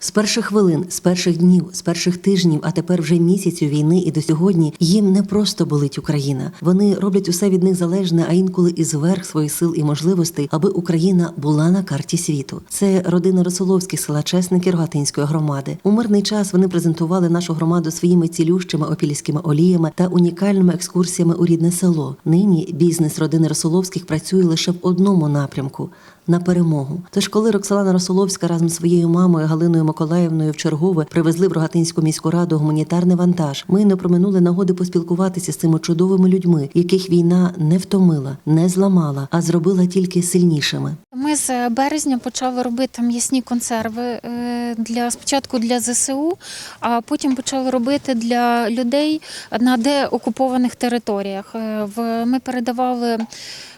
З перших хвилин, з перших днів, з перших тижнів, а тепер вже місяцю війни і до сьогодні їм не просто болить Україна. Вони роблять усе від них залежне, а інколи і зверх своїх сил і можливостей, аби Україна була на карті світу. Це родина Росоловських села Чесники Рогатинської громади. У мирний час вони презентували нашу громаду своїми цілющими опільськими оліями та унікальними екскурсіями у рідне село. Нині бізнес родини Росоловських працює лише в одному напрямку. На перемогу. Тож, коли Роксолана Росоловська разом з своєю мамою Галиною Миколаївною в чергове привезли в Рогатинську міську раду гуманітарний вантаж, ми не проминули нагоди поспілкуватися з цими чудовими людьми, яких війна не втомила, не зламала, а зробила тільки сильнішими. Ми з березня почали робити м'ясні консерви е, для спочатку для ЗСУ, а потім почали робити для людей на деокупованих територіях. Е, ми передавали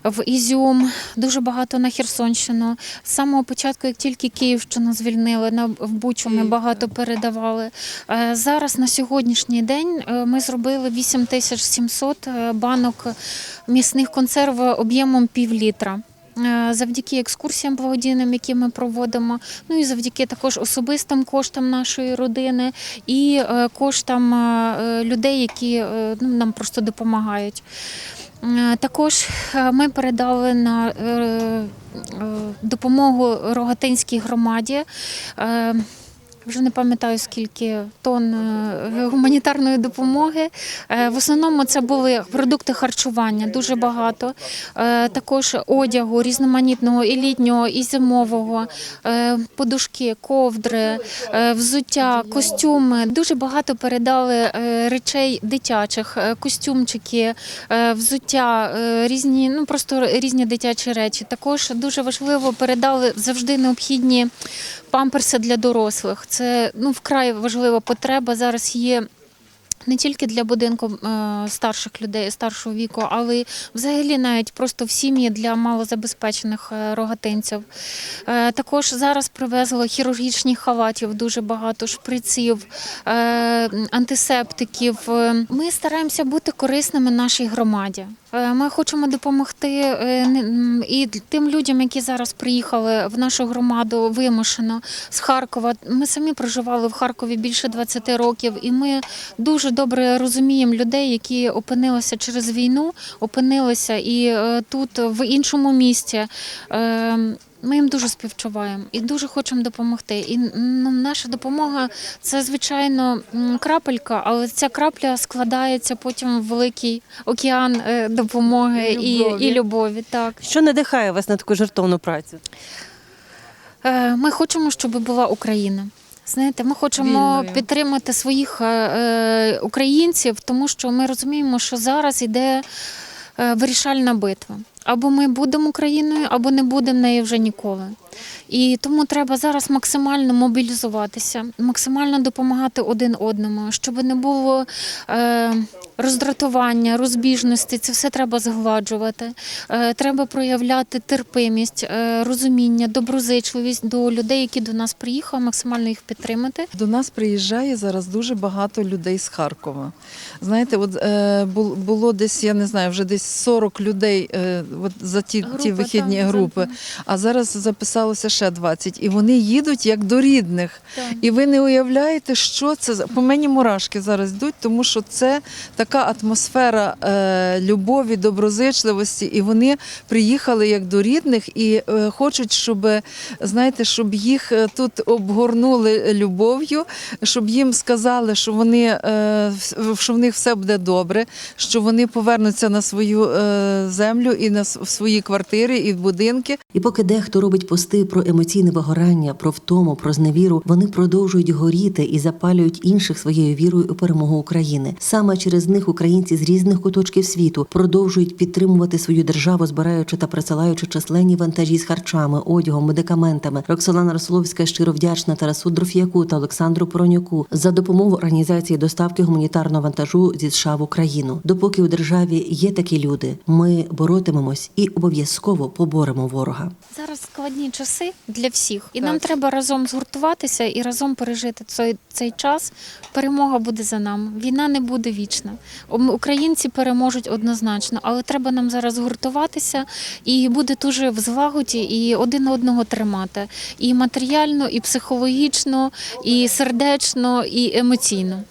в Ізюм дуже багато на Херсонщину. З самого початку, як тільки Київщину звільнили, на в Бучу ми багато передавали. Е, Зараз на сьогоднішній день е, ми зробили 8700 е, банок м'ясних консерв об'ємом пів літра. Завдяки екскурсіям благодійним, які ми проводимо, ну і завдяки також особистим коштам нашої родини і коштам людей, які ну, нам просто допомагають. Е, Також е, ми передали на е, допомогу Рогатинській громаді. Вже не пам'ятаю скільки тонн е, гуманітарної допомоги. Е, В основному це були продукти харчування, дуже багато. Е, Також одягу різноманітного і літнього, і зимового, подушки, ковдри, взуття, костюми. Дуже багато передали речей дитячих, костюмчики, взуття, різні, ну просто різні дитячі речі. Також дуже важливо передали завжди необхідні памперси для дорослих. Це ну вкрай важлива потреба. Зараз є. Не тільки для будинку е, старших людей, старшого віку, але й взагалі навіть просто в сім'ї для малозабезпечених е, рогатинців. Е, Також зараз привезли хірургічних халатів, дуже багато шприців, антисептиків. Ми стараємося бути корисними нашій громаді. Ми хочемо допомогти і тим людям, які зараз приїхали в нашу громаду вимушено з Харкова. Ми самі проживали в Харкові більше 20 років, і ми дуже добре розуміємо людей, які опинилися через війну, опинилися і е, тут в іншому місті. Е, Ми їм дуже співчуваємо і дуже хочемо допомогти. І ну, наша допомога це звичайно крапелька, але ця крапля складається потім в великий океан е, допомоги і, Любові. і любові. Так Що надихає вас на таку жертовну працю? Ми хочемо, щоб була Україна. Знаєте, ми хочемо Вільною. підтримати своїх е, е, українців, тому що ми розуміємо, що зараз йде е, вирішальна битва. Або ми будемо Україною, або не будемо нею вже ніколи. І тому треба зараз максимально мобілізуватися, максимально допомагати один одному, щоб не було е, роздратування, розбіжності. Це все треба згладжувати. Е, треба проявляти терпимість, е, розуміння, доброзичливість до людей, які до нас приїхали, максимально їх підтримати. До нас приїжджає зараз дуже багато людей з Харкова. Знаєте, от е, було десь, я не знаю, вже десь 40 людей е, от за ті, ті вихідні так, групи, а зараз записалося ще 20. І вони їдуть як до рідних. Так. І ви не уявляєте, що це за- по мені мурашки зараз йдуть, тому що це така атмосфера е, любові, доброзичливості, і вони приїхали як до рідних і е, хочуть, щоб знаєте, щоб їх е, тут обгорнули любов'ю, щоб їм сказали, що вони е, що в них все буде добре, що вони повернуться на свою е, землю і на в свої квартири і в будинки. І поки дехто робить пости про емоційне вигорання, про втому, про зневіру, вони продовжують горіти і запалюють інших своєю вірою у перемогу України. Саме через них українці з різних куточків світу продовжують підтримувати свою державу, збираючи та присилаючи численні вантажі з харчами, одягом, медикаментами. Роксолана Росоловська щиро вдячна Тарасу Дроф'яку та Олександру Поронюку за допомогу організації доставки гуманітарного вантажу зі США в Україну. Допоки у державі є такі люди, ми боротимемось і обов'язково поборемо ворога. Зараз складні часи для всіх, і Так. нам треба разом згуртуватися і разом пережити цей, цей час. Перемога буде за нами. Війна не буде вічна. Українці переможуть однозначно, але треба нам зараз згуртуватися і бути дуже в злагоді і один одного тримати і матеріально, і психологічно, і сердечно, і емоційно.